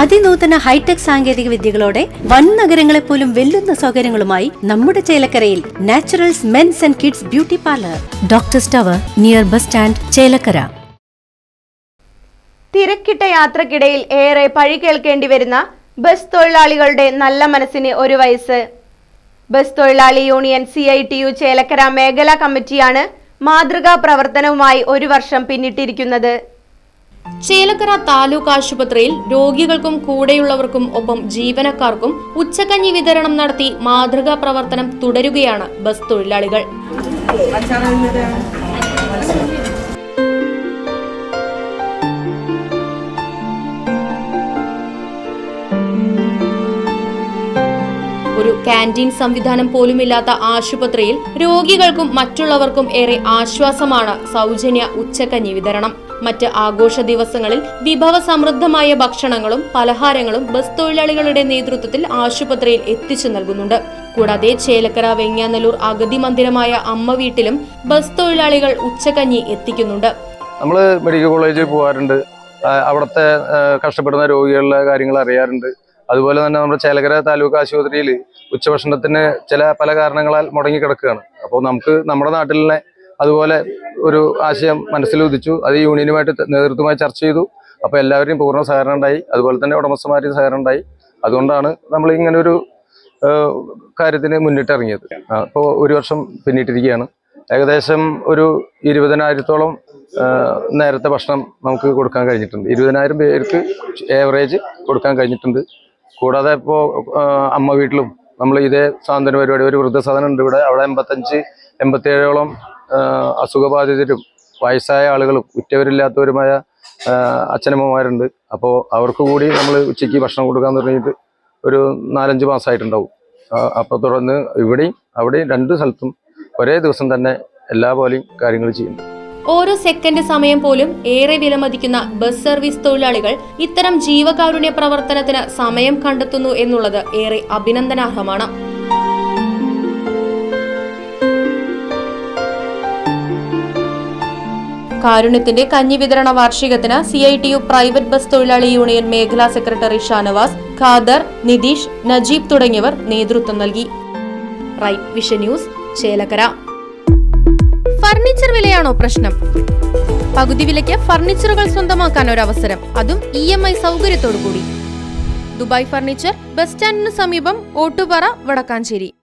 അതിനൂതന hi tech സാങ്കേതിക വിദ്യകളോടെ വൻ നഗരങ്ങളെ പോലും വെല്ലുന്ന സൗകര്യങ്ങളുമായി നമ്മുടെ ചേലക്കരയിൽ naturals mens and kids beauty parlour. Doctor സ്റ്റവർ near bus stand Chelakkara. തിരക്കിട്ട യാത്രക്കിടയിൽ ഏറെ പഴി കേൾക്കേണ്ടി വരുന്ന ബസ് തൊഴിലാളികളുടെ നല്ല മനസ്സിന് ഒരു വയസ്സ്. ബസ് തൊഴിലാളി union C I T U Chelakkara മേഖലാ കമ്മിറ്റിയാണ് മാതൃകാ പ്രവർത്തനവുമായി ഒരു വർഷം പിന്നിട്ടിരിക്കുന്നത്. ചേലക്കര താലൂക്ക് ആശുപത്രിയിൽ രോഗികൾക്കും കൂടെയുള്ളവർക്കും ഒപ്പം ജീവനക്കാർക്കും ഉച്ചക്കഞ്ഞി വിതരണം നടത്തി മാതൃകാ പ്രവർത്തനം തുടരുകയാണ് ബസ് തൊഴിലാളികൾ. ഒരു കാന്റീൻ സംവിധാനം പോലുമില്ലാത്ത ആശുപത്രിയിൽ രോഗികൾക്കും മറ്റുള്ളവർക്കും ഏറെ ആശ്വാസമാണ് സൗജന്യ ഉച്ചക്കഞ്ഞി വിതരണം. മറ്റ് ആഘോഷ ദിവസങ്ങളിൽ വിഭവ സമൃദ്ധമായ ഭക്ഷണങ്ങളും പലഹാരങ്ങളും ബസ് തൊഴിലാളികളുടെ നേതൃത്വത്തിൽ ആശുപത്രിയിൽ എത്തിച്ചു നൽകുന്നുണ്ട്. കൂടാതെ ചേലക്കര വെങ്ങാനല്ലൂർ അഗതി മന്ദിരമായ അമ്മ വീട്ടിലും ബസ് തൊഴിലാളികൾ ഉച്ചകഞ്ഞി എത്തിക്കുന്നുണ്ട്. നമ്മൾ മെഡിക്കൽ കോളേജിൽ പോകാറുണ്ട്. അവിടുത്തെ കഷ്ടപ്പെടുന്ന രോഗികളുടെ കാര്യങ്ങൾ അറിയാറുണ്ട്. അതുപോലെ തന്നെ നമ്മുടെ ചേലക്കര താലൂക്ക് ആശുപത്രിയിൽ ഉച്ചഭക്ഷണത്തിന് ചില പല കാരണങ്ങളാൽ മുടങ്ങി കിടക്കുകയാണ് അപ്പോൾ നമുക്ക് നമ്മുടെ നാട്ടിലെ അതുപോലെ ഒരു ആശയം മനസ്സിൽ ഉദിച്ചു. അത് യൂണിയനുമായിട്ട് നേതൃത്വമായി ചർച്ച ചെയ്തു. അപ്പോൾ എല്ലാവരെയും പൂർണ സഹകരണം ഉണ്ടായി. അതുപോലെ തന്നെ ഉടമസ്ഥമാരെയും സഹകരണം ഉണ്ടായി. അതുകൊണ്ടാണ് നമ്മൾ ഇങ്ങനെ ഒരു കാര്യത്തിന് മുന്നിട്ടിറങ്ങിയത് അപ്പോൾ ഒരു വർഷം പിന്നിട്ടിരിക്കുകയാണ്. ഏകദേശം ഒരു ഇരുപതിനായിരത്തോളം നേരത്തെ ഭക്ഷണം നമുക്ക് കൊടുക്കാൻ കഴിഞ്ഞിട്ടുണ്ട്. ഇരുപതിനായിരം പേർക്ക് ഏവറേജ് കൊടുക്കാൻ കഴിഞ്ഞിട്ടുണ്ട്. കൂടാതെ ഇപ്പോൾ അമ്മ വീട്ടിലും നമ്മൾ ഇതേ സാന്ത്വന പരിപാടി ഒരു വൃദ്ധസാധനം ഉണ്ട് ഇവിടെ. അവിടെ എൺപത്തഞ്ച് എൺപത്തേഴോളം അസുഖബാധിതരും വയസ്സായ ആളുകളും ഉറ്റവരില്ലാത്തവരുമായ അച്ഛനമ്മമാരുണ്ട്. അപ്പോൾ അവർക്ക് കൂടി നമ്മൾ ഉച്ചയ്ക്ക് ഭക്ഷണം കൊടുക്കാൻ തുടങ്ങിയിട്ട് ഒരു നാലഞ്ച് മാസമായിട്ടുണ്ടാവും അപ്പോൾ തുടർന്ന് ഇവിടെയും അവിടെയും രണ്ട് സ്ഥലത്തും ഒരേ ദിവസം തന്നെ എല്ലാ പോലെയും കാര്യങ്ങൾ ചെയ്യുന്നു. ഓരോ സെക്കൻഡ് സമയം പോലും ഏറെ വിലമതിക്കുന്ന ബസ് സർവീസ് തൊഴിലാളികൾ ഇത്തരം ജീവകാരുണ്യ പ്രവർത്തനത്തിന് സമയം കണ്ടെത്തുന്നു എന്നുള്ളത് ഏറെ അഭിനന്ദനാർഹമാണ്. കാരുണ്യത്തിന്റെ കഞ്ഞി വിതരണ വാർഷികത്തിന് C I T U private bus തൊഴിലാളി യൂണിയൻ മേഖലാ സെക്രട്ടറി ഷാനവാസ് ഖാദർ നിതീഷ് നജീബ് തുടങ്ങിയവർ നേതൃത്വം നൽകി. ന്യൂസ് ഫർണിച്ചർ വിലയാണോ പ്രശ്നം? പകുതി വിലയ്ക്ക് ഫർണിച്ചറുകൾ സ്വന്തമാക്കാൻ ഒരു അവസരം അതും ഇ എം ഐ സൗകര്യത്തോടു കൂടി ദുബായ് ഫർണിച്ചർ ബസ് സ്റ്റാൻഡിന് സമീപം ഓട്ടുപാറ വടക്കാഞ്ചേരി.